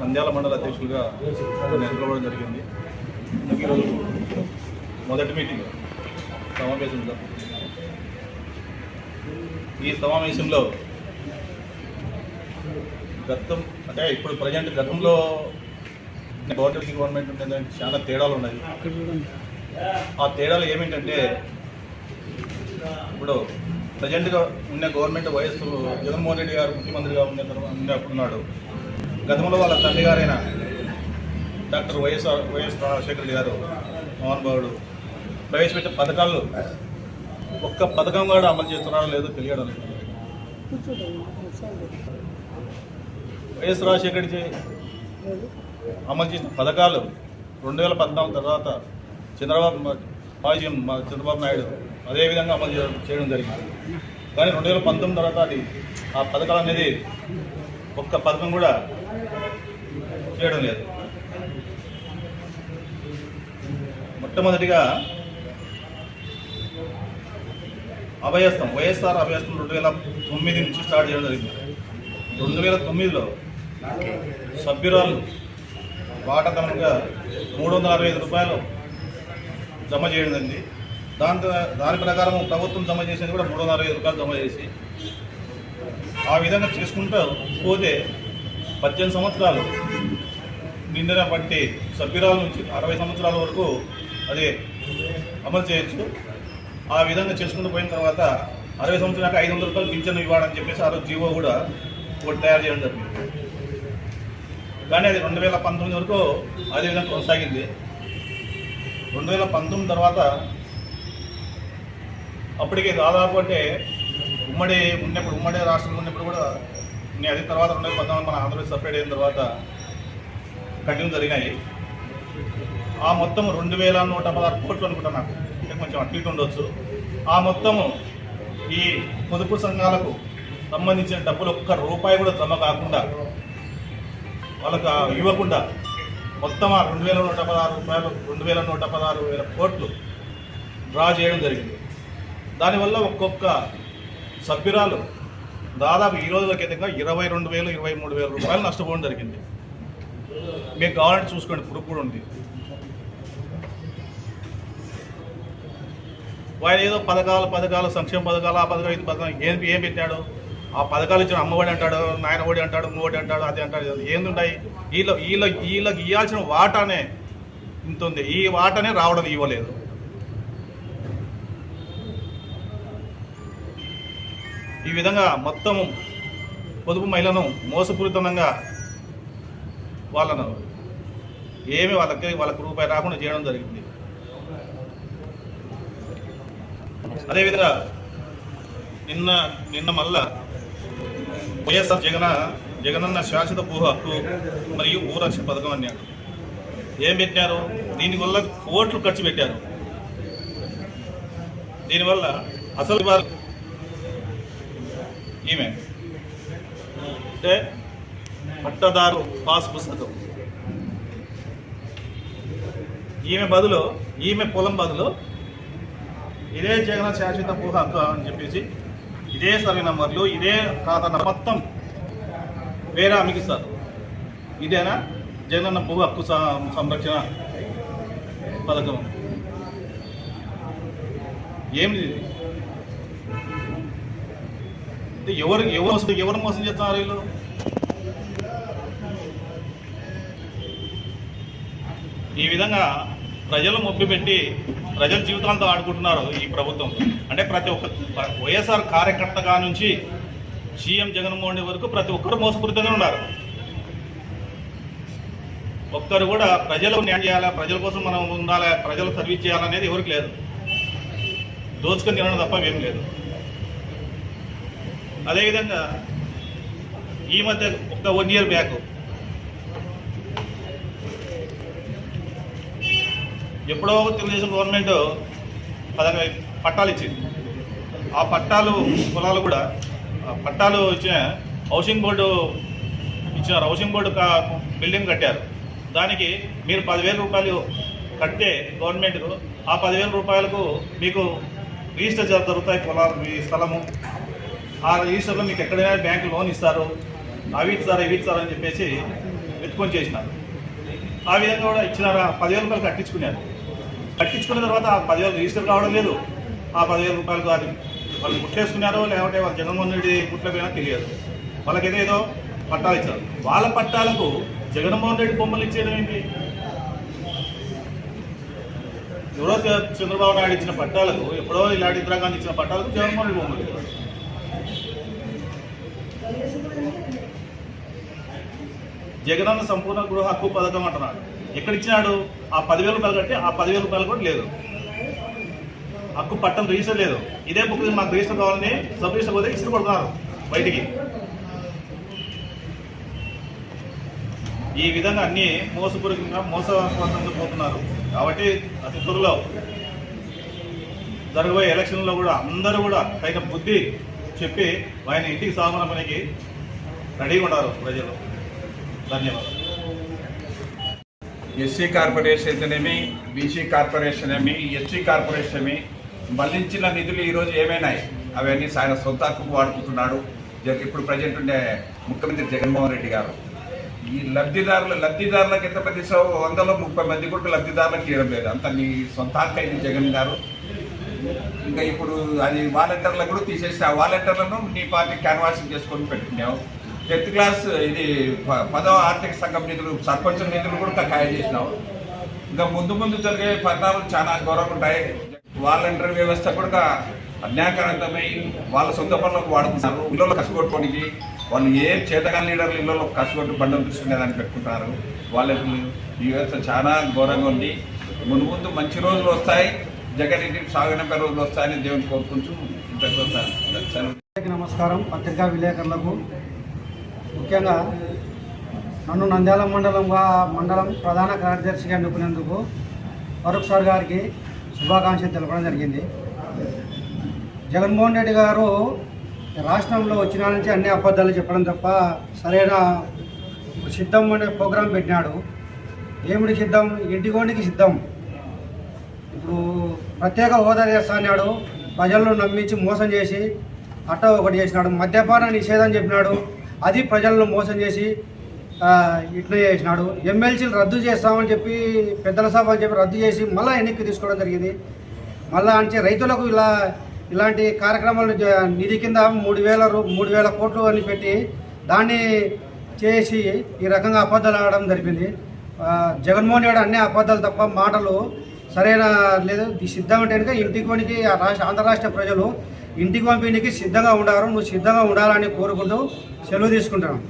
నంద్యాల మండల అధ్యక్షులుగా నేను ఎన్నుకోవడం జరిగింది. అందుకే ఈరోజు మొదటి మీటింగ్ సమావేశం ఈ సమావేశంలో గతం అంటే ఇప్పుడు ప్రజెంట్ గతంలో గవర్నమెంట్ గవర్నమెంట్ ఉండే చాలా తేడాలు ఉన్నాయి. ఆ తేడాలు ఏమిటంటే ఇప్పుడు ప్రజెంట్గా ఉన్న గవర్నమెంట్ వైఎస్ జగన్మోహన్ రెడ్డి గారు ముఖ్యమంత్రిగా ఉన్న తర్వాత ఉన్నప్పుడున్నాడు గతంలో వాళ్ళ తండ్రి గారైన డాక్టర్ వైఎస్ఆర్ వైఎస్ రాజశేఖర గారు గారు మోహన్బాబుడు ప్రవేశపెట్టే పథకాలు ఒక్క పథకం కూడా అమలు చేస్తున్నారో లేదో తెలియడం లేదు. వైఎస్ రాజశేఖర అమలు చేసిన పథకాలు రెండు వేల పద్నాలుగు తర్వాత చంద్రబాబు మాజీ చంద్రబాబు నాయుడు అదేవిధంగా అమలు చేయడం చేయడం జరిగింది. కానీ రెండు వేల పంతొమ్మిది తర్వాత అది ఆ పథకాలు అనేది ఒక్క పథకం కూడా చేయడం లేదు. మొట్టమొదటిగా అభయస్థం వైఎస్ఆర్ అభయస్థం రెండు వేల తొమ్మిది నుంచి స్టార్ట్ చేయడం జరిగింది. రెండు వేల తొమ్మిదిలో సభ్యురాలు వాటదనంగా మూడు వందల అరవై ఐదు రూపాయలు జమ చేయడండి దాంతో దాని ప్రకారం ప్రభుత్వం జమ చేసేది కూడా మూడు వందల అరవై ఐదు రూపాయలు జమ చేసి ఆ విధంగా చేసుకుంటూ పోతే పద్దెనిమిది సంవత్సరాలు నిండిన బట్టి సభ్యురాల నుంచి అరవై సంవత్సరాల వరకు అది అమలు చేయొచ్చు. ఆ విధంగా చేసుకుంటూ పోయిన తర్వాత అరవై సంవత్సరాలకు ఐదు వందల రూపాయలు పింఛను ఇవ్వాలని చెప్పేసి ఆ రోజు జీవో కూడా ఒకటి తయారు చేయడం జరిగింది. కానీ అది రెండు వేల పంతొమ్మిది వరకు అదే విధంగా కొనసాగింది. రెండు వేల పంతొమ్మిది తర్వాత అప్పటికి దాదాపు అంటే ఉమ్మడి ఉన్నప్పుడు ఉమ్మడి రాష్ట్రంలో ఉన్నప్పుడు కూడా నేను అది తర్వాత రెండు వేల పంతొమ్మిది మన ఆంధ్రప్రదేశ్ సపరేట్ అయిన తర్వాత కంటిన్యూ జరిగినాయి. ఆ మొత్తం రెండు వేల నూట పదహారు కోట్లు అనుకుంటా నాకు. అంటే కొంచెం అటు ఇటు ఉండొచ్చు. ఆ మొత్తము ఈ పొదుపు సంఘాలకు సంబంధించిన డబ్బులు ఒక్క రూపాయి కూడా జమ కాకుండా వాళ్ళకు ఇవ్వకుండా మొత్తం ఆ రెండు వేల నూట పదహారు రూపాయలు రెండు వేల నూట పదహారు వేల కోట్లు డ్రా చేయడం జరిగింది. దానివల్ల ఒక్కొక్క సభ్యురాలు దాదాపు ఈ రోజులకైతే ఇరవై రెండు వేలు ఇరవై మూడు వేల రూపాయలు నష్టపోవడం జరిగింది. మీకు కావాలంటే చూసుకోండి ప్రూఫ్ కూడా ఉంది. ఆయన ఏదో పథకాలు పథకాలు సంక్షేమ పథకాలు ఆ పథకం ఇది పథకం ఏం ఏం పెట్టాడు? ఆ పథకాలు ఇచ్చిన అమ్మఒడి అంటాడు నాయన ఒడి అంటాడు మూడి అంటాడు అది అంటాడు ఇది ఏందుంటాయి? వీళ్ళ వీళ్ళ వీళ్ళకి ఇవ్వాల్సిన వాటానే ఇంత ఉంది. ఈ వాటనే రావడం ఇవ్వలేదు. ఈ విధంగా మొత్తం పొదుపు మహిళను మోసపూరితంగా వాళ్ళను ఏమి వాళ్ళకి వాళ్ళకి రూపాయి రాకుండా చేయడం జరిగింది. అదేవిధంగా నిన్న నిన్న మళ్ళా వైఎస్ఆర్ జగన జగనన్న శాశ్వత భూ హక్కు మరియు భూరక్ష పథకం అన్నారు. ఏం పెట్టారు దీనివల్ల కోట్లు ఖర్చు పెట్టారు. దీనివల్ల అసలు వారు ఈమె అంటే పట్టదారు పాస్ పుస్తకం. ఈమె బదులు ఈమె పొలం బదులు ఇదే జగన్ శాశ్వత భూ హక్కు అని చెప్పేసి ఇదే సర్వే నంబర్లు ఇదే ఖాతా మొత్తం వేరే ఆమెకి ఇదేనా? జగనన్న భూ హక్కు సంరక్షణ పథకం. ఏమిది అంటే ఎవరు ఎవరు మోసం ఎవరు మోసం చేస్తున్నారు వీళ్ళు? ఈ విధంగా ప్రజలు మొబ్బి పెట్టి ప్రజల జీవితాలతో ఆడుకుంటున్నారు ఈ ప్రభుత్వం. అంటే ప్రతి ఒక్క వైఎస్ఆర్ కార్యకర్తగా నుంచి సీఎం జగన్మోహన్ రెడ్డి వరకు ప్రతి ఒక్కరు మోసపూరితంగా ఉన్నారు. ఒక్కరు కూడా ప్రజలు న్యాయం చేయాలా ప్రజల కోసం మనం ఉండాలా ప్రజలు సర్వీస్ చేయాలనేది ఎవరికి లేదు. దోచుకొని తినడం తప్ప ఏం లేదు. అదేవిధంగా ఈ మధ్య ఒక వన్ ఇయర్ బ్యాక్ ఎప్పుడో తెలుగుదేశం గవర్నమెంట్ పదహారు పట్టాలు ఇచ్చింది. ఆ పట్టాలు పొలాలు కూడా ఆ పట్టాలు ఇచ్చిన హౌసింగ్ బోర్డు ఇచ్చిన హౌసింగ్ బోర్డు బిల్డింగ్ కట్టారు. దానికి మీరు పదివేల రూపాయలు కడితే గవర్నమెంట్కు ఆ పదివేల రూపాయలకు మీకు రిజిస్టర్ జరుగుతాయి పొలాలు మీ స్థలము. ఆ రిజిస్టర్లో మీకు ఎక్కడైనా బ్యాంకు లోన్ ఇస్తారు అవి ఇస్తారు ఇవి ఇస్తారు అని చెప్పేసి వెతుకొని చేసినారు. ఆ విధంగా కూడా ఇచ్చినారు? పదివేల రూపాయలు కట్టించుకున్నారు. కట్టించుకున్న తర్వాత ఆ పదివేలు రిజిస్టర్ కావడం లేదు. ఆ పదివేల రూపాయలు అది వాళ్ళు గుట్లేసుకున్నారో లేకపోతే వాళ్ళు జగన్మోహన్ రెడ్డి ముట్లపోయినా తెలియదు. వాళ్ళకైతే ఏదో పట్టాలు ఇచ్చారు. వాళ్ళ పట్టాలకు జగన్మోహన్ రెడ్డి బొమ్మలు ఇచ్చేయడం ఏంటి? ఎవరో చంద్రబాబు నాయుడు ఇచ్చిన పట్టాలకు ఎప్పుడో ఇలాంటి ఇందిరాగాంధీ ఇచ్చిన పట్టాలకు జగన్మోహన్ రెడ్డి బొమ్మలు జగనన్న సంపూర్ణ గృహ హక్కు పథకం అంటున్నాడు. ఎక్కడిచ్చినాడు? ఆ పదివేల రూపాయలు కట్టి ఆ పదివేల రూపాయలు కూడా లేదు. హక్కు పట్టం రిజిస్టర్ లేదు. ఇదే బుక్ మాకు రిజిస్టర్ కావాలని సబ్ రిజిస్టర్ పోతే ఇసురు కొడుతున్నారు బయటికి. ఈ విధంగా అన్ని మోసపూరితంగా మోసవంతంగా పోతున్నారు. కాబట్టి అతి త్వరలో జరగబోయే ఎలక్షన్లో కూడా అందరూ కూడా తగిన బుద్ధి చెప్పి ఆయన ఇంటికి సామాన పనికి రెడీగా ఉన్నారు ప్రజలు. ధన్యవాదాలు. ఎస్సీ కార్పొరేషన్ అయితేనేమి బీసీ కార్పొరేషన్ ఏమి ఎస్సీ కార్పొరేషన్ ఏమి మళ్ళించిన నిధులు ఈరోజు ఏమైనాయి? అవన్నీ ఆయన సొంత హక్కుకు వాడుకుంటున్నాడు ఇప్పుడు ప్రజెంట్ ఉండే ముఖ్యమంత్రి జగన్మోహన్ రెడ్డి గారు. ఈ లబ్ధిదారులు లబ్ధిదారులకు ఎంతమంది ఇస్తావు వందలో ముప్పై మంది కూడా లబ్ధిదారులకు ఇవ్వడం లేదు. అంత నీ సొంత హక్కు అయింది జగన్ గారు. ఇంకా ఇప్పుడు అది వాలంటీర్లకు కూడా తీసేసి ఆ వాలంటీర్లను నీ పార్టీ క్యాన్వాసింగ్ చేసుకొని పెట్టుకున్నావు. టెన్త్ క్లాస్ ఇది ప- పదవ ఆర్థిక సంఘం నిధులు సర్పంచ్ నిధులు కూడా ఖాయం చేసినాం. ఇంకా ముందు ముందు జరిగే పరిణామాలు చాలా ఘోరంగా ఉంటాయి. వాలంటీర్ వ్యవస్థ కూడా అన్యాకరంతమై వాళ్ళ సొంత పనులకు వాడుతున్నారు ఇళ్ళలో కసిగొట్టుకోనికి వాళ్ళు ఏ చేతగాని లీడర్లు ఇళ్ళలో కష్టకొట్టు బండలు తీసుకునేదాన్ని పెట్టుకుంటారు. వాళ్ళకి ఈ వ్యవస్థ చాలా ఘోరంగా ఉంది. ముందు ముందు మంచి రోజులు వస్తాయి. జగన్ ఇంటికి సాగనంపే రోజులు వస్తాయని దేవుని కోరుకుంటూ ఇంతకు నమస్కారం. పత్రికా విలేకరులకు ముఖ్యంగా నన్ను నంద్యాల మండలంగా మండలం ప్రధాన కార్యదర్శిగా ఎన్నుకునేందుకు ఫరూక్ సార్ గారికి శుభాకాంక్షలు తెలపడం జరిగింది. జగన్మోహన్ రెడ్డి గారు రాష్ట్రంలో వచ్చిన నుంచి అన్ని అబద్ధాలు చెప్పడం తప్ప సరైన సిద్ధం అనే ప్రోగ్రాం పెట్టినాడు. ఏమిటి సిద్ధం ఇంటికోనికి సిద్ధం. ఇప్పుడు ప్రత్యేక హోదా చేస్తా అన్నాడు ప్రజలను నమ్మించి మోసం చేసి అట్ట ఒకటి చేసినాడు. మద్యపాన నిషేధం చెప్పినాడు. అది ప్రజలను మోసం చేసి ఇట్లా చేసినాడు. ఎమ్మెల్సీలు రద్దు చేస్తామని చెప్పి పెద్దల సభ అని చెప్పి రద్దు చేసి మళ్ళీ వెనక్కి తీసుకోవడం జరిగింది. మళ్ళీ అంటే రైతులకు ఇలా ఇలాంటి కార్యక్రమాలు నిధి కింద మూడు వేల రూ మూడు వేల కోట్లు అని పెట్టి దాన్ని చేసి ఈ రకంగా అబద్ధాలు ఆడడం జరిపింది జగన్మోహన్ రెడ్డి అన్ని అబద్ధాలు తప్ప మాటలు సరైన లేదు. సిద్ధం అంటే కనుక ఇంటికి ఆ రాష్ట్ర ఆంధ్ర రాష్ట్ర ప్రజలు ఇంటికి పంపిణీకి సిద్ధంగా ఉండారు. నువ్వు సిద్ధంగా ఉండాలని కోరుకుంటూ సెలవు తీసుకుంటాను